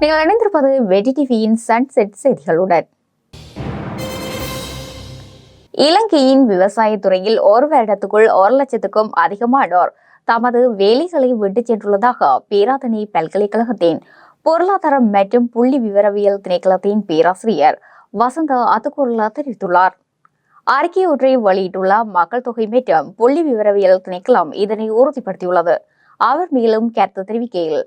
நீங்கள் இணைந்திருப்பது வெடி டிவியின் சன்செட் செய்திகளுடன். இலங்கையின் விவசாயத்துறையில் ஒரு வருடத்துக்குள் ஒரு லட்சத்துக்கும் அதிகமானோர் தமது வேலைகளை விட்டுச் சென்றுள்ளதாக பேராதனை பல்கலைக்கழகத்தின் பொருளாதாரம் மற்றும் புள்ளி விவரவியல் திணைக்களத்தின் பேராசிரியர் வசந்த அத்துக்குர்லா தெரிவித்துள்ளார். அறிக்கை ஒன்றை வெளியிட்டுள்ள மக்கள் தொகை மற்றும் புள்ளி விவரவியல் திணைக்களம் இதனை உறுதிப்படுத்தியுள்ளது. அவர் மேலும் கருத்து தெரிவிக்கையில்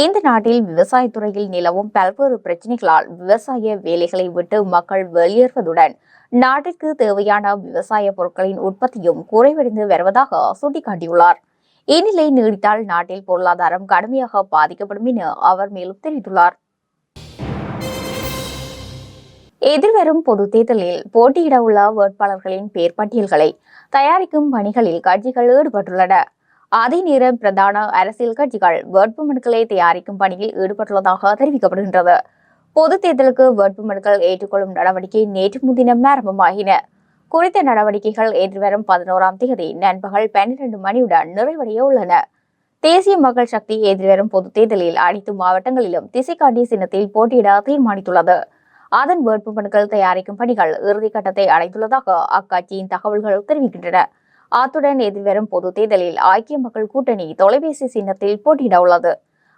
இந்த நாட்டில் விவசாயத்துறையில் நிலவும் பல்வேறு பிரச்சனைகளால் விவசாய வேலைகளை விட்டு மக்கள் வெளியேறுவதுடன் நாட்டிற்கு தேவையான விவசாய பொருட்களின் உற்பத்தியும் குறைவடைந்து வருவதாக சுட்டிக்காட்டியுள்ளார். இந்நிலை நீடித்தால் நாட்டில் பொருளாதாரம் கடுமையாக பாதிக்கப்படும் என அவர் மேலும் தெரிவித்துள்ளார். எதிர்வரும் பொது தேர்தலில் போட்டியிட உள்ள வேட்பாளர்களின் பெயர் பட்டியல்களை தயாரிக்கும் பணிகளில் கட்சிகள் ஈடுபட்டுள்ளன. அதே நேரம் பிரதான அரசியல் கட்சிகள் வேட்புமனுக்களை தயாரிக்கும் பணியில் ஈடுபட்டுள்ளதாக தெரிவிக்கப்படுகின்றது. பொது தேர்தலுக்கு வேட்புமனுக்கள் ஏற்றுக்கொள்ளும் நடவடிக்கை நேற்று முன்தினம் ஆரம்பமாகின. குறித்த நடவடிக்கைகள் எதிர்வரும் பதினோராம் தேதி நண்பகல் பன்னிரண்டு மணியுடன் நிறைவடைய உள்ளன. தேசிய மக்கள் சக்தி எதிர்வரும் பொது தேர்தலில் அனைத்து மாவட்டங்களிலும் திசைக்காட்டி சின்னத்தில் போட்டியிட தீர்மானித்துள்ளது. அதன் வேட்புமனுக்கள் தயாரிக்கும் பணிகள் இறுதிக்கட்டத்தை அடைந்துள்ளதாக அக்கட்சியின் தகவல்கள் தெரிவிக்கின்றன. அத்துடன் எதிர்வரும் பொது தேர்தலில் ஐக்கிய மக்கள் கூட்டணி தொலைபேசி சின்னத்தில் போட்டியிட உள்ளது.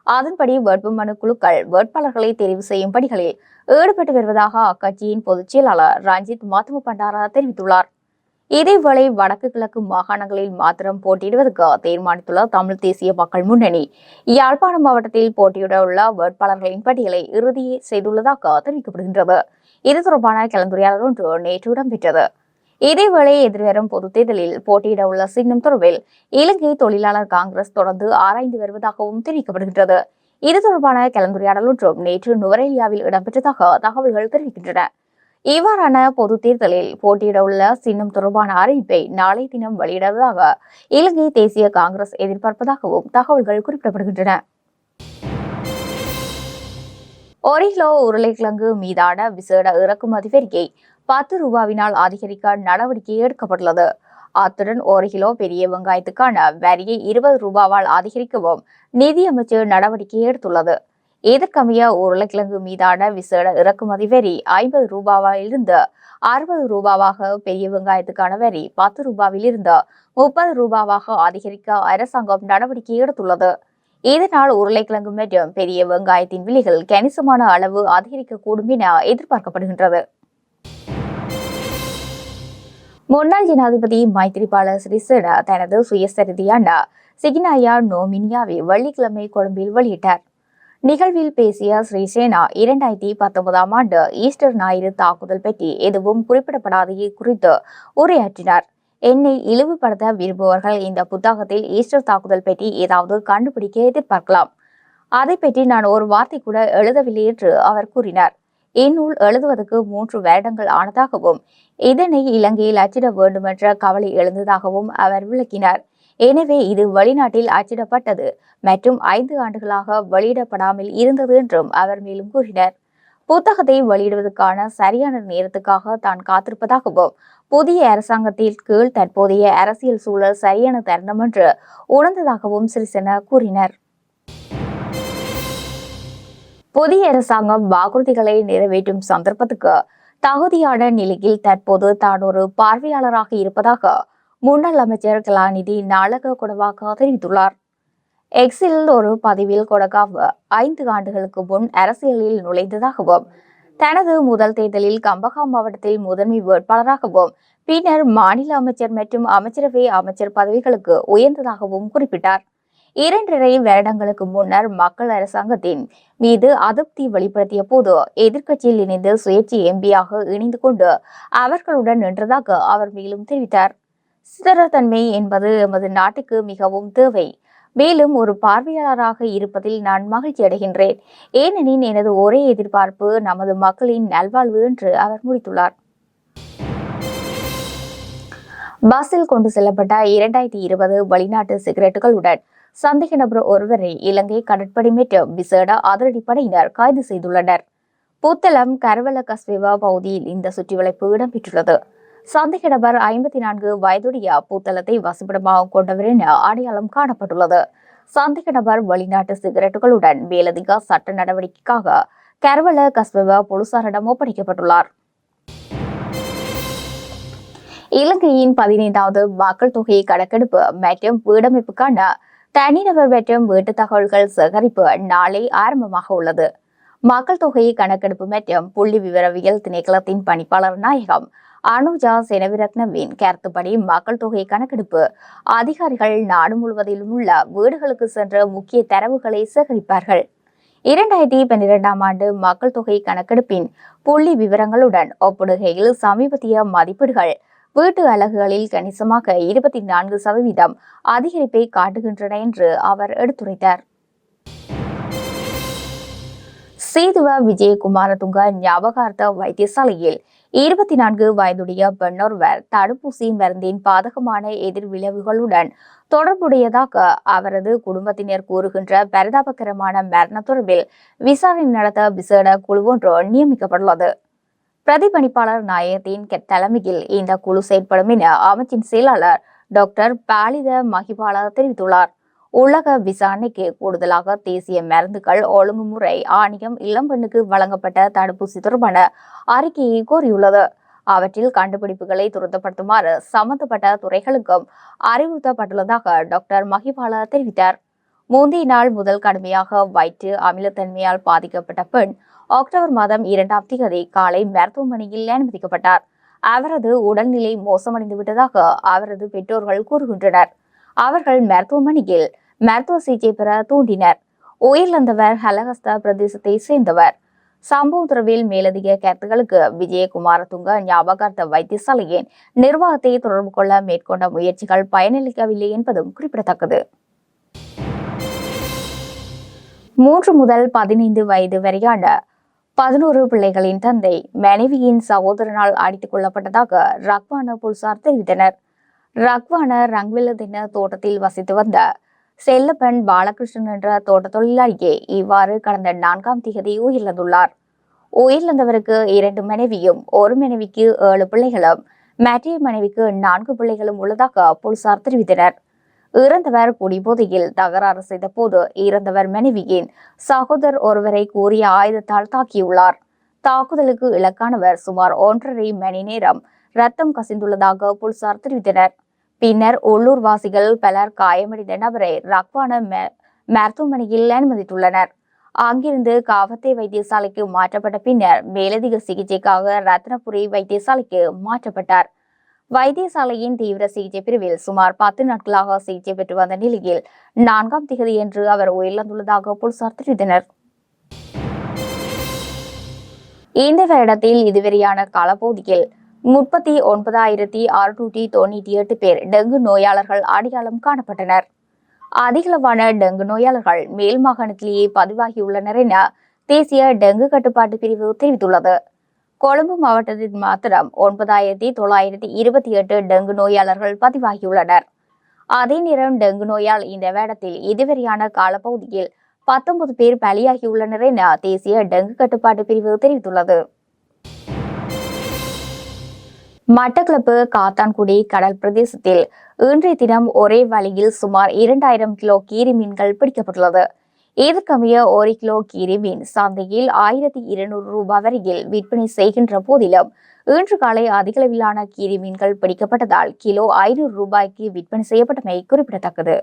அதன்படி வேட்புமனு குழுக்கள் வேட்பாளர்களை தெரிவு செய்யும் பணிகளில் ஈடுபட்டு வருவதாக அக்கட்சியின் பொதுச் செயலாளர் ரஞ்சித் மாத்தும பண்டாரா தெரிவித்துள்ளார். இதேவேளை வடக்கு கிழக்கு மாகாணங்களில் மாத்திரம் போட்டியிடுவதற்கு தீர்மானித்துள்ள தமிழ் தேசிய மக்கள் முன்னணி யாழ்ப்பாணம் மாவட்டத்தில் போட்டியிட உள்ள வேட்பாளர்களின் பட்டியலை இறுதி செய்துள்ளதாக தெரிவிக்கப்படுகின்றது. இது தொடர்பான கலந்துரையாடல் ஒன்று நேற்று இடம்பெற்றது. இதேவேளை எதிர்வரும் பொது தேர்தலில் போட்டியிட உள்ள சின்னம் தொடர்பில் இலங்கை தொழிலாளர் காங்கிரஸ் தொடர்ந்து ஆராய்ந்து வருவதாகவும் தெரிவிக்கப்படுகின்றது. இது தொடர்பான கலந்துரையாடல் ஒன்றும் நேற்று நுவரேலியாவில் இடம்பெற்றதாக தகவல்கள் தெரிவிக்கின்றன. இவ்வாறான பொது தேர்தலில் போட்டியிட உள்ள சின்னம் தொடர்பான அறிவிப்பை நாளை தினம் வெளியிடுவதாக இலங்கை தேசிய காங்கிரஸ் எதிர்பார்ப்பதாகவும் தகவல்கள் குறிப்பிடப்படுகின்றன. ஒரு கிலோ உருளைக்கிழங்கு மீதான விசேட இறக்குமதி வரியை பத்து ரூபாவினால் அதிகரிக்க நடவடிக்கை எடுக்கப்பட்டுள்ளது. அத்துடன் ஒரு கிலோ பெரிய வெங்காயத்துக்கான வரியை இருபது ரூபாவால் அதிகரிக்கவும் நிதியமைச்சர் நடவடிக்கை எடுத்துள்ளது. இதற்கமைய உருளைக்கிழங்கு மீதான விசேட இறக்குமதி வரி ஐம்பது ரூபாவிலிருந்து அறுபது ரூபாவாக பெரிய வெங்காயத்துக்கான வரி பத்து ரூபாவிலிருந்து முப்பது ரூபாவாக அதிகரிக்க அரசாங்கம் நடவடிக்கை எடுத்துள்ளது. இதனால் உருளைக்கிழங்கு மற்றும் பெரிய வெங்காயத்தின் விலைகள் கணிசமான அளவு அதிகரிக்கக்கூடும் என எதிர்பார்க்கப்படுகின்றது. முன்னாள் ஜனாதிபதி மைத்ரிபால சிறிசேன தனது சுயசரிதியான சிகினாயா நோமினியாவை வெள்ளிக்கிழமை கொழும்பில் வெளியிட்டார். நிகழ்வில் பேசிய ஸ்ரீசேனா இரண்டாயிரத்தி பத்தொன்பதாம் ஆண்டு ஈஸ்டர் ஞாயிறு தாக்குதல் பற்றி எதுவும் குறிப்பிடப்படாதது குறித்து உரையாற்றினார். என்னை இழிவுபடுத்த விரும்புவர்கள் இந்த புத்தகத்தில் ஈஸ்டர் தாக்குதல் பற்றி ஏதாவது கண்டுபிடிக்க எதிர்பார்க்கலாம். அதை பற்றி நான் ஒரு வார்த்தை கூட எழுதவில்லை என்று அவர் கூறினார். இந்நூல் எழுதுவதற்கு மூன்று வருடங்கள் ஆனதாகவும் இதனை இலங்கையில் அச்சிட வேண்டுமென்ற கவலை எழுந்ததாகவும் அவர் விளக்கினார். எனவே இது வெளிநாட்டில் அச்சிடப்பட்டது மற்றும் ஐந்து ஆண்டுகளாக வெளியிடப்படாமல் இருந்தது என்றும் அவர் மேலும் கூறினார். புத்தகத்தை வெளியிடுவதற்கான சரியான நேரத்துக்காக தான் காத்திருப்பதாகவும் புதிய அரசாங்கத்தின் கீழ் தற்போதைய அரசியல் சூழல் சரியான தருணம் என்று உணர்ந்ததாகவும் சிறிசேன கூறினார். புதிய அரசாங்கம் வாக்குறுதிகளை நிறைவேற்றும் சந்தர்ப்பத்துக்கு தகுதியான நிலையில் தற்போது தான் ஒரு பார்வையாளராக இருப்பதாக முன்னாள் அமைச்சர் கலாநிதி நாளக கொடவாக தெரிவித்துள்ளார். எக்ஸில் ஒரு பதிவில் கொடகாவ ஐந்து ஆண்டுகளுக்கு முன் அரசியலில் நுழைந்ததாகவும் தனது முதல் தேர்தலில் கம்பகா மாவட்டத்தில் முதன்மை வேட்பாளராகவும் பின்னர் மாநில அமைச்சர் மற்றும் அமைச்சரவை அமைச்சர் பதவிகளுக்கு உயர்ந்ததாகவும் குறிப்பிட்டார். இரண்டரை வருடங்களுக்கு முன்னர் மக்கள் அரசாங்கத்தின் மீது அதிருப்தி வெளிப்படுத்திய போது எதிர்க்கட்சியில் இணைந்து சுயேட்சை எம்பியாக இணைந்து கொண்டு அவர்களுடன் நின்றதாக அவர் மேலும் தெரிவித்தார். சிதறத்தன்மை என்பது எமது நாட்டுக்கு மிகவும் தேவை. மேலும் ஒரு பார்வையாளராக இருப்பதில் நான் மகிழ்ச்சி அடைகின்றேன். ஏனெனில் எனது ஒரே எதிர்பார்ப்பு நமது மக்களின் நல்வாழ்வு என்று அவர் முடித்துள்ளார். பஸ்ஸில் கொண்டு செல்லப்பட்ட இரண்டாயிரத்தி இருபது வெளிநாட்டு சிகரெட்டுகளுடன் சந்தேக நபர் ஒருவரை இலங்கை கடற்படை மீட்டு விசேட அதிரடிப்படையினர் கைது செய்துள்ளனர். புத்தளம் கரவல கஸ்வேவா பகுதியில் இந்த சுற்றிவளைப்பு இடம்பெற்றுள்ளது. சந்தேக நபர் ஐம்பத்தி நான்கு வயதுடைய புத்தளத்தை வசிப்பிடமாக கொண்டவர் என அடையாளம் காணப்பட்டுள்ளது. சந்தேக நபர் வெளிநாட்டு சிகரெட்டுகளுடன் மேலதிக சட்ட நடவடிக்கைக்காக கரவல கஸ்பவ போலீசாரிடம் ஒப்படைக்கப்பட்டுள்ளார். இலங்கையின் பதினைந்தாவது மக்கள் தொகை கணக்கெடுப்பு மற்றும் வீடமைப்புக்கான தனிநபர் மற்றும் வீட்டு தகவல்கள் சேகரிப்பு நாளை ஆரம்பமாக உள்ளது. மக்கள் தொகை கணக்கெடுப்பு மற்றும் புள்ளி விவரவியல் திணைக்களத்தின் பணிப்பாளர் நாயகம் அனுஜா செனவிரத்னவின் கருத்துப்படி மக்கள் தொகை கணக்கெடுப்பு அதிகாரிகள் நாடு முழுவதிலும் உள்ள வீடுகளுக்கு சென்று முக்கிய தரவுகளை சேகரிப்பார்கள். இரண்டாயிரத்தி பன்னிரெண்டாம் ஆண்டு மக்கள் தொகை கணக்கெடுப்பின் புள்ளி விவரங்களுடன் ஒப்பிடுகையில் சமீபத்திய மதிப்பீடுகள் வீட்டு அலகுகளில் கணிசமாக இருபத்தி நான்கு சதவீதம் அதிகரிப்பை காட்டுகின்றன என்று அவர் எடுத்துரைத்தார். சேதுவ விஜயகுமாரதுங்க ஞாபகார்த்த வைத்தியசாலையில் இருபத்தி நான்கு வயதுடைய பெண்ணொருவர் தடுப்பூசி மருந்தின் பாதகமான எதிர்விளைவுகளுடன் தொடர்புடையதாக அவரது குடும்பத்தினர் கூறுகின்ற பரிதாபகரமான மரண தொடர்பில் விசாரணை நடத்த விசேட குழு ஒன்று நியமிக்கப்பட்டுள்ளது. பிரதிபலிப்பாளர் நாயகத்தின் தலைமையில் இந்த குழு செயற்படும் என அமைச்சின் செயலாளர் டாக்டர் பாலித மகிபாலா தெரிவித்துள்ளார். உலக விசாரணைக்கு கூடுதலாக தேசிய மருந்துகள் ஒழுங்குமுறை ஆணையம் இளம்பெண்ணுக்கு வழங்கப்பட்ட தடுப்பூசி தொடர்பான அறிக்கையை கோரியுள்ளது. அவற்றில் கண்டுபிடிப்புகளை துரிதப்படுத்துமாறு சம்பந்தப்பட்ட துறைகளுக்கும் அறிவுறுத்தப்பட்டுள்ளதாக டாக்டர் மகிபாலா தெரிவித்தார். முந்தைய நாள் முதல் கடுமையாக வயிற்று அமிலத்தன்மையால் பாதிக்கப்பட்ட பெண் அக்டோபர் மாதம் இரண்டாம் தேதி காலை மருத்துவமனையில் அனுமதிக்கப்பட்டார். அவரது உடல்நிலை மோசமடைந்து விட்டதாக அவரது பெற்றோர்கள் கூறுகின்றனர். அவர்கள் மருத்துவமனையில் மருத்துவ சிகிச்சை பெற தூண்டினர். உயிரிழந்தவர் ஹலஹஸ்தா பிரதேசத்தை சேர்ந்தவர். சம்பவ தொடர்பில் மேலதிக கருத்துக்களுக்கு விஜயகுமாரதுங்க ஞாபகார்த்த வைத்தியசாலையின் நிர்வாகத்தை தொடர்பு கொள்ள மேற்கொண்ட முயற்சிகள் பயனளிக்கவில்லை என்பதும் குறிப்பிடத்தக்கது. மூன்று முதல் பதினைந்து வயது வரையான பதினோரு பிள்ளைகளின் தந்தை மனைவியின் சகோதரனால் அடித்துக் கொள்ளப்பட்டதாக ரக்வான போலீசார் தெரிவித்தனர். ரக்வான ரங்வில தின தோட்டத்தில் வசித்து வந்த செல்லப்பன் பாலகிருஷ்ணன் என்ற தோட்ட தொழிலாளியே இவ்வாறு கடந்த நான்காம் தேதி உயிரிழந்துள்ளார். உயிரிழந்தவருக்கு இரண்டு மனைவியும் ஒரு மனைவிக்கு ஏழு பிள்ளைகளும் மற்ற மனைவிக்கு நான்கு பிள்ளைகளும் உள்ளதாக போலீசார் தெரிவித்தனர். இறந்தவர் குடிபோதையில் தகராறு செய்த போது இறந்தவர் மனைவியின் சகோதரர் ஒருவரை கூறிய ஆயுதத்தால் தாக்கியுள்ளார். தாக்குதலுக்கு இலக்கானவர் சுமார் ஒன்றரை மணி நேரம் ரத்தம் கசிந்துள்ளதாக போலீசார் தெரிவித்தனர். பின்னர் உள்ளூர் வாசிகள் பலர் காயமடைந்த நபரை ரக்வான மருத்துவமனையில் அனுமதித்துள்ளனர். அங்கிருந்து காவத்தை வைத்தியசாலைக்கு மாற்றப்பட்ட பின்னர் மேலதிக சிகிச்சைக்காக ரத்னபுரி வைத்தியசாலைக்கு மாற்றப்பட்டார். வைத்தியசாலையின் தீவிர சிகிச்சை பிரிவில் சுமார் பத்து நாட்களாக சிகிச்சை பெற்று வந்த நிலையில் நான்காம் திகதியன்று அவர் உயிரிழந்துள்ளதாக போலீசார் தெரிவித்தனர். இந்த வருடத்தில் இதுவரையான காலப்பகுதியில் முப்பத்தி ஒன்பதாயிரத்தி அறுநூற்றி தொண்ணூற்றி எட்டு பேர் டெங்கு நோயாளர்கள் அடையாளம் காணப்பட்டனர். அதிகளவான டெங்கு நோயாளர்கள் மேல் மாகாணத்திலேயே பதிவாகியுள்ளனர் என தேசிய டெங்கு கட்டுப்பாட்டு பிரிவு தெரிவித்துள்ளது. கொழும்பு மாவட்டத்தில் மாத்திரம் ஒன்பதாயிரத்தி தொள்ளாயிரத்தி இருபத்தி எட்டு டெங்கு நோயாளர்கள் பதிவாகியுள்ளனர். அதே நேரம் டெங்கு நோயால் இந்த வேடத்தில் இதுவரையான காலப்பகுதியில் பத்தொன்பது பேர் பலியாகியுள்ளனர் என தேசிய டெங்கு கட்டுப்பாட்டு பிரிவு தெரிவித்துள்ளது. மட்டக்களப்பு காத்தான்குடி கடல் பிரதேசத்தில் இன்றைய தினம் ஒரே வழியில் சுமார் இரண்டாயிரம் கிலோ கீரி மீன்கள் பிடிக்கப்பட்டுள்ளது. ஏதற்கமைய ஒரு கிலோ கீரி மீன் சந்தையில் ஆயிரத்தி இருநூறு ரூபாய் வரையில் விற்பனை செய்கின்ற போதிலும் இன்று காலை அதிகளவிலான கீரி மீன்கள் பிடிக்கப்பட்டதால் கிலோ ஐநூறு ரூபாய்க்கு விற்பனை செய்யப்பட்டமை குறிப்பிடத்தக்கது.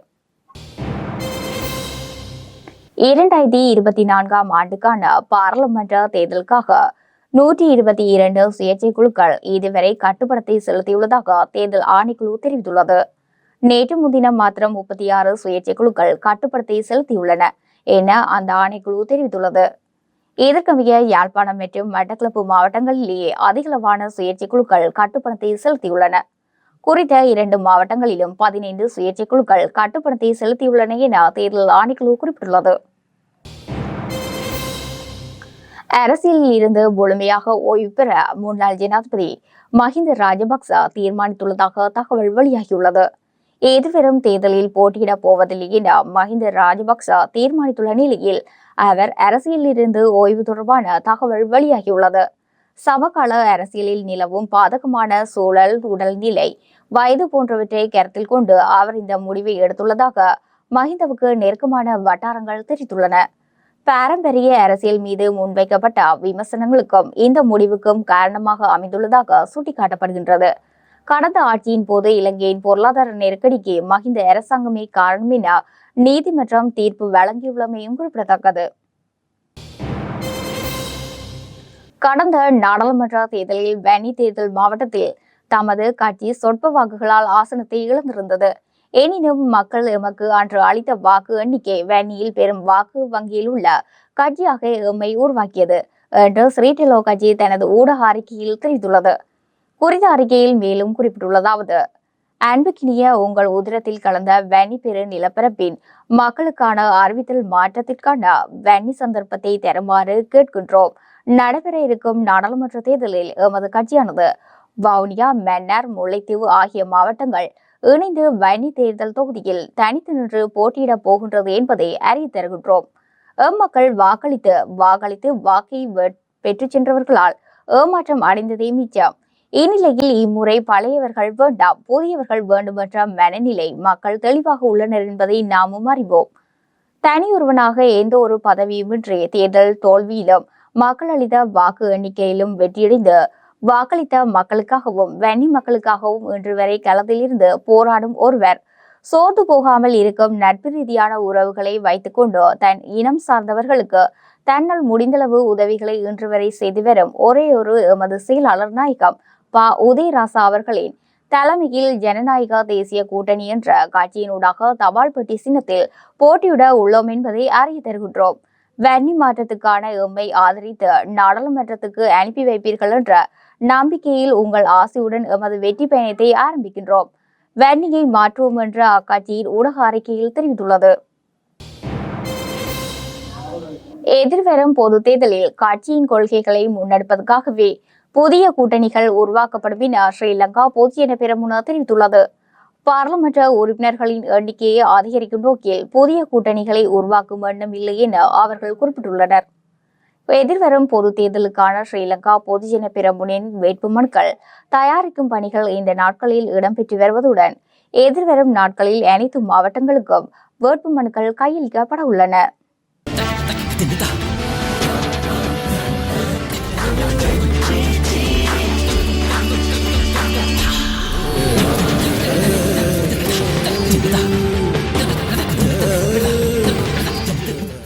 இரண்டாயிரத்தி இருபத்தி நான்காம் ஆண்டுக்கான பாராளுமன்ற தேர்தலுக்காக நூற்றி இருபத்தி இரண்டு சுயேட்சை குழுக்கள் இதுவரை கட்டுப்படத்தை செலுத்தியுள்ளதாக தேர்தல் ஆணைக்குழு தெரிவித்துள்ளது. நேற்று முன்தினம் மாத்திரம் முப்பத்தி ஆறு சுயேட்சை குழுக்கள் கட்டுப்படத்தை செலுத்தியுள்ளன. என அந்த ஆணைக்குழு தெரிவித்துள்ளது. இதற்கமைய யாழ்ப்பாணம் மற்றும் மட்டக்களப்பு மாவட்டங்களிலேயே அதிகளவான சுயேட்சை குழுக்கள் கட்டுப்பணத்தை செலுத்தியுள்ளன. குறித்த இரண்டு மாவட்டங்களிலும் பதினைந்து சுயேட்சை குழுக்கள் கட்டுப்பணத்தை செலுத்தியுள்ளன என தேர்தல் ஆணைக்குழு குறிப்பிட்டுள்ளது. அரசியலில் இருந்து முழுமையாக ஓய்வு பெற முன்னாள் ஜனாதிபதி மஹிந்த ராஜபக்ச தீர்மானித்துள்ளதாக தகவல் வெளியாகியுள்ளது. எதிர்வரும் தேர்தலில் போட்டியிடப் போவதில்லை என மஹிந்த ராஜபக்ச தீர்மானித்துள்ள நிலையில் அவர் அரசியலில் இருந்து ஓய்வு தொடர்பான தகவல் வெளியாகியுள்ளது. சமகால அரசியலில் நிலவும் பாதகமான சூழல் உடல்நிலை வயது போன்றவற்றை கருத்தில் கொண்டு அவர் இந்த முடிவை எடுத்துள்ளதாக மஹிந்தவுக்கு நெருக்கமான வட்டாரங்கள் தெரிவித்துள்ளன. பாரம்பரிய அரசியல் மீது முன்வைக்கப்பட்ட விமர்சனங்களுக்கும் இந்த முடிவுக்கும் காரணமாக அமைந்துள்ளதாக சுட்டிக்காட்டப்படுகின்றது. கடந்த ஆட்சியின் போது இலங்கையின் பொருளாதார நெருக்கடிக்கு மஹிந்த அரசாங்கமே காரணம் என நீதிமன்றம் தீர்ப்பு வழங்கியுள்ளமையும் குறிப்பிடத்தக்கது. கடந்த நாடாளுமன்ற தேர்தலில் வன்னி தேர்தல் மாவட்டத்தில் தமது கட்சி சொற்ப வாக்குகளால் ஆசனத்தை இழந்திருந்தது. எனினும் மக்கள் எமக்கு அன்று அளித்த வாக்கு எண்ணிக்கை வேனியில் பெரும் வாக்கு வங்கியில் உள்ள கட்சியாக எம்மை உருவாக்கியது என்று ஸ்ரீடெலோ கட்சி தனது ஊடக அறிக்கையில் தெரிவித்துள்ளது. குறித்த அறிக்கையில் மேலும் குறிப்பிட்டுள்ளதாவது அன்புக்கினிய உங்கள் உதிரத்தில் கலந்த வன்னி பெரு நிலப்பரப்பின் மக்களுக்கான அறிவித்தல் மாற்றத்திற்கான வன்னி சந்தர்ப்பத்தை தருமாறு கேட்கின்றோம். நடைபெற இருக்கும் நாடாளுமன்ற தேர்தலில் எமது கட்சியானது வவுனியா மன்னார் முல்லைத்தீவு ஆகிய மாவட்டங்கள் இணைந்து வன்னி தேர்தல் தொகுதியில் தனித்து நின்று போட்டியிடப் போகின்றது என்பதை அறிய தருகின்றோம். எம்மக்கள் வாக்களித்து வாக்களித்து வாக்கை வெ- பெற்றுச் சென்றவர்களால் ஏமாற்றம் அடைந்ததே மிச்சம். இந்நிலையில் இம்முறை பழையவர்கள் வேண்டாம் புதியவர்கள் வேண்டுமென்ற மனநிலை மக்கள் தெளிவாக உள்ளனர் என்பதை நாமும் அறிவோம். தனியொருவனாக எந்த ஒரு பதவியுமின்றி தேர்தல் தோல்வியிலும் மக்கள் அளித்த வாக்கு எண்ணிக்கையிலும் வெற்றியடைந்து வாக்களித்த மக்களுக்காகவும் வன்னி மக்களுக்காகவும் இன்று வரை களத்திலிருந்து போராடும் ஒருவர். சோர்ந்து போகாமல் இருக்கும் நட்பு ரீதியான உறவுகளை வைத்துக்கொண்டு தன் இனம் சார்ந்தவர்களுக்கு தன்னால் முடிந்தளவு உதவிகளை இன்று வரை செய்து வரும் ஒரே ஒரு எமது செயலாளர் நாயகம் ப உதயராசா அவர்களின் தலைமையில் ஜனநாயக தேசிய கூட்டணி என்ற கட்சியினூடாக தபால் பெட்டி சின்னத்தில் போட்டியிட உள்ளோம் என்பதை அறிய தருகின்றோம். வன்னி மாற்றத்துக்கான எம்மை ஆதரித்து நாடாளுமன்றத்துக்கு அனுப்பி வைப்பீர்கள் என்ற நம்பிக்கையில் உங்கள் ஆசையுடன் எமது வெற்றி பயணத்தை ஆரம்பிக்கின்றோம். வன்னியை மாற்றுவோம் என்ற அக்கட்சியின் ஊடக அறிக்கையில் தெரிவித்துள்ளது. எதிர்வரும் பொது தேர்தலில் கட்சியின் கொள்கைகளை முன்னெடுப்பதற்காகவே புதிய கூட்டணிகள் உருவாக்கப்படும் என ஸ்ரீலங்கா பொதுஜன பெரமுன தெரிவித்துள்ளது. பாராளுமன்ற உறுப்பினர்களின் எண்ணிக்கையை அதிகரிக்கும் நோக்கில் புதிய கூட்டணிகளை உருவாக்கும் எண்ணம் இல்லை என அவர்கள் குறிப்பிட்டுள்ளனர். எதிர்வரும் பொது தேர்தலுக்கான ஸ்ரீலங்கா பொதுஜன பெரமுனின் வேட்புமனுக்கள் தயாரிக்கும் பணிகள் இந்த நாட்களில் இடம்பெற்று வருவதுடன் எதிர்வரும் நாட்களில் அனைத்து மாவட்டங்களுக்கும் வேட்புமனுக்கள் கையளிக்கப்பட உள்ளன.